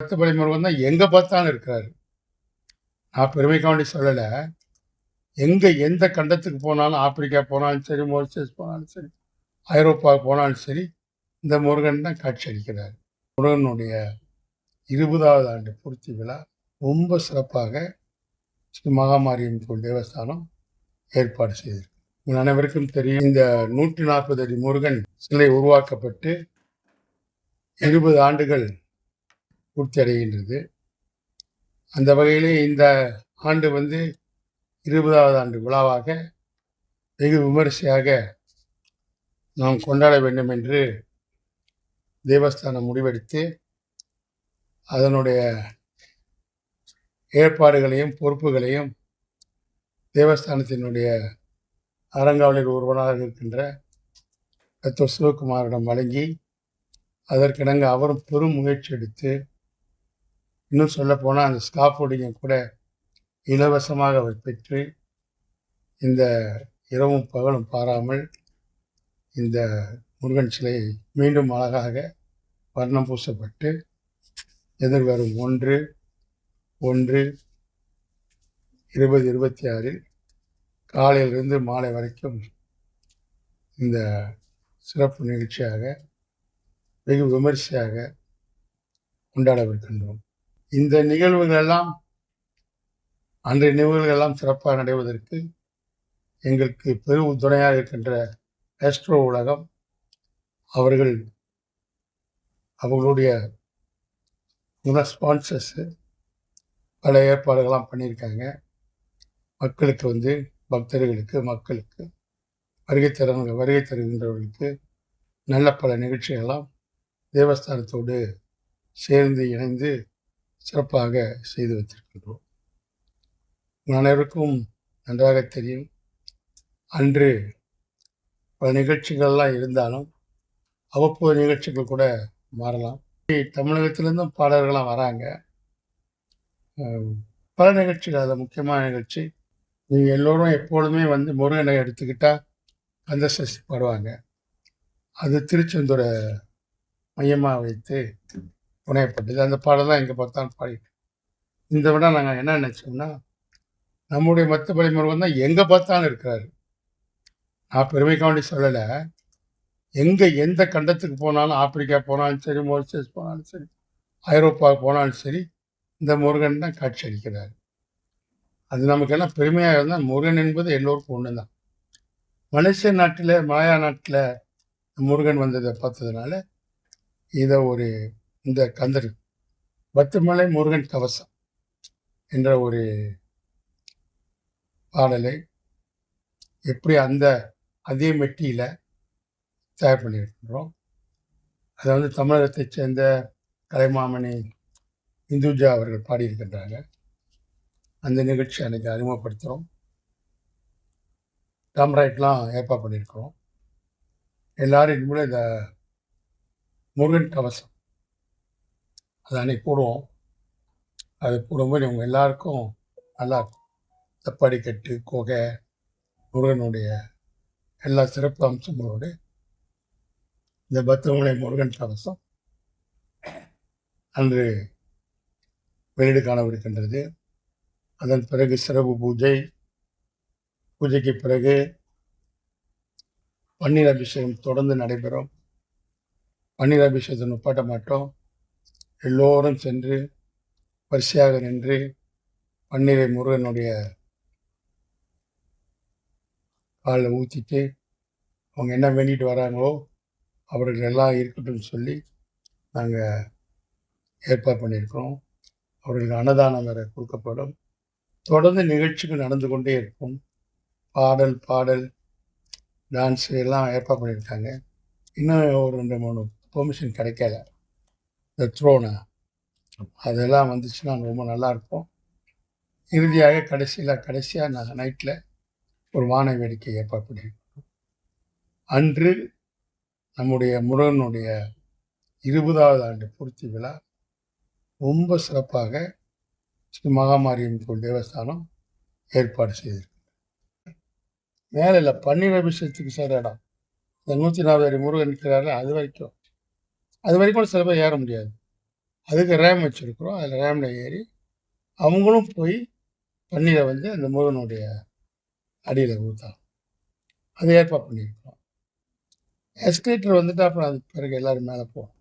பத்துப்படி முருகன் தான் எங்கே பார்த்தாலும் இருக்கிறாரு. நான் பெருமைக்காண்டி சொல்லலை. எங்கே எந்த கண்டத்துக்கு போனாலும் ஆப்பிரிக்கா போனாலும் சரி மோரிஷியஸ் போனாலும் சரி ஐரோப்பாவுக்கு போனாலும் சரி இந்த முருகன் தான் காட்சி அளிக்கிறார். முருகனுடைய இருபதாவது ஆண்டு பூர்த்தி விழா ரொம்ப சிறப்பாக ஸ்ரீ மகாமாரியம் கோயில் தேவஸ்தானம் ஏற்பாடு செய்திருக்கு. உங்கள் அனைவருக்கும் தெரியும் இந்த நூற்றி நாற்பது அடி முருகன் சிலை உருவாக்கப்பட்டு இருபது ஆண்டுகள் பூர்த்தி அடைகின்றது அந்த வகையிலே இந்த ஆண்டு வந்து இருபதாவது ஆண்டு விழாவாக வெகு விமரிசையாக நாம் கொண்டாட வேண்டும் என்று தேவஸ்தானம் முடிவெடுத்து அதனுடைய ஏற்பாடுகளையும் பொறுப்புகளையும் தேவஸ்தானத்தினுடைய அறங்காவலர் ஒருவனாக இருக்கின்ற டாக்டர் சிவகுமாரிடம் வழங்கி அதற்கிணங்க அவரும் பெரும் முயற்சி எடுத்து இன்னும் சொல்லப்போனால் அந்த ஸ்காஃபோர்டிங்கை கூட இலவசமாக அவர் பெற்று இந்த இரவும் பகலும் பாராமல் இந்த முருகன் சிலை மீண்டும் அழகாக வர்ணம் பூசப்பட்டு எதிர்வரும் ஒன்று ஒன்று இருபது இருபத்தி ஆறில் காலையிலிருந்து மாலை வரைக்கும் இந்த சிறப்பு நிகழ்ச்சியாக வெகு விமரிசையாக கொண்டாடவிருக்கின்றோம் இந்த நிகழ்வுகள் எல்லாம் அன்றைய நிகழ்வுகள் எல்லாம் சிறப்பாக நடைவதற்கு எங்களுக்கு பெரும் துணையாக இருக்கின்ற ஆஸ்ட்ரோ உலகம் அவர்கள் அவர்களுடைய முத ஸ்பான்சர்ஸு பல ஏற்பாடுகள்லாம் பண்ணியிருக்காங்க. மக்களுக்கு வந்து பக்தர்களுக்கு மக்களுக்கு வருகை தருங்க வருகை தருகின்றவர்களுக்கு நல்ல பல நிகழ்ச்சிகள்லாம் தேவஸ்தானத்தோடு சேர்ந்து இணைந்து சிறப்பாக செய்து வைத்திருக்கின்றோம். உங்கள் அனைவருக்கும் நன்றாக தெரியும். அன்று பல நிகழ்ச்சிகள்லாம் இருந்தாலும் அவ்வப்போது நிகழ்ச்சிகள் கூட மாறலாம். தமிழகத்திலேருந்தும் பாடல்கள்லாம் வராங்க. பல நிகழ்ச்சிகள் அதில் முக்கியமான நிகழ்ச்சி. நீங்கள் எல்லோரும் எப்பொழுதுமே வந்து முருகனை எடுத்துக்கிட்டால் கந்தசஷ்டி பாடுவாங்க. அது திருச்செந்தூரை மையமாக வைத்து புனையப்பட்டது. அந்த பாடல் தான் எங்கே பார்த்தாலும் பாடிட்டு. இந்த விட நாங்கள் என்ன நினச்சோம்னா நம்முடைய மத்தபடி முருகன் தான் எங்கே பார்த்தாலும் இருக்கிறாரு. நான் பெருமைக்காண்டி சொல்லலை. எங்கே எந்த கண்டத்துக்கு போனாலும் ஆப்பிரிக்கா போனாலும் சரி மோரிஷியஸ் போனாலும் சரி ஐரோப்பா போனாலும் சரி இந்த முருகன் தான் காட்சி அளிக்கிறார். அது நமக்கு என்ன பெருமையாக இருந்தால் முருகன் என்பது எல்லோருக்கும் ஒன்று தான் மலேசிய நாட்டில் மலாயா நாட்டில் முருகன் வந்ததை பார்த்ததுனால இதை ஒரு இந்த கந்தர். பத்துமலை முருகன் கவசம் என்ற ஒரு பாடலை எப்படி அந்த அதே மெட்டியில் தயார் பண்ணியிருக்கின்றோம் அதை வந்து தமிழகத்தை சேர்ந்த கலைமாமணி இந்துஜா அவர்கள் பாடியிருக்கின்றாங்க. அந்த நிகழ்ச்சி அன்றைக்கி அறிமுகப்படுத்துகிறோம் டாம்ரைட்லாம் ஏற்பாடு பண்ணியிருக்கிறோம். எல்லாரும் இனிமேல் இந்த முருகன் கவசம் அது போடுவோம். அது போடும்போது இவங்க எல்லாருக்கும் நல்லா தப்பாடிக்கட்டு படிக்கட்டு குகை முருகனுடைய எல்லா சிறப்பு அம்சங்களோடு இந்த பத்தமலை முருகன் கவசம் அன்று வெளியீடு காணவிருக்கின்றது அதன் பிறகு சிறப்பு பூஜை பூஜைக்கு பிறகு பன்னீர் அபிஷேகம் தொடர்ந்து நடைபெறும். பன்னீர் அபிஷேகத்தை நுப்பாட்ட மாட்டோம். எல்லோரும் சென்று வரிசையாக நின்று பன்னீரை முருகனுடைய காலில் ஊற்றிட்டு அவங்க என்ன வேண்டிட்டு வராங்களோ அவர்கள் எல்லாம் இருக்கட்டும் சொல்லி நாங்கள் ஏற்பாடு பண்ணியிருக்கிறோம். அவர்களுக்கு அன்னதானம் வேறு கொடுக்கப்படும். தொடர்ந்து நிகழ்ச்சிகள் நடந்து கொண்டே இருக்கும். பாடல் பாடல் டான்ஸு எல்லாம் ஏற்பாடு பண்ணியிருக்காங்க. இன்னும் ஒரு ரெண்டு மூணு பெர்மிஷன் கிடைக்கல. இந்த த்ரோனை அதெல்லாம் வந்துச்சுன்னா ரொம்ப நல்லாயிருக்கும். இறுதியாக கடைசியில் கடைசியாக நாங்கள் நைட்டில் ஒரு வான வேடிக்கை ஏற்பாடு பண்ணியிருக்கோம். அன்று நம்முடைய முருகனுடைய இருபதாவது ஆண்டு பூர்த்தி விழா ரொம்ப சிறப்பாக ஸ்ரீ மகாமாரியம் கோயில் தேவஸ்தானம் ஏற்பாடு செய்திருக்கு மேலே இல்லை பன்னீர் அபிஷேகத்துக்கு சார் இடம். இந்த நூற்றி நாற்பது முருகன் இருக்கிறாரு அது வரைக்கும். அது வரைக்கும் சில பேர் ஏற முடியாது. அதுக்கு ரேம் வச்சுருக்குறோம். அதில் ரேமில் ஏறி அவங்களும் போய் தண்ணீரை வந்து அந்த முருகனுடைய அடியில் ஊற்றலாம் அது ஏற்பாடு பண்ணியிருக்கோம் எஸ்கலேட்டர் வந்துட்டு அப்புறம் அதுக்கு பிறகு எல்லோரும் மேலே போவோம்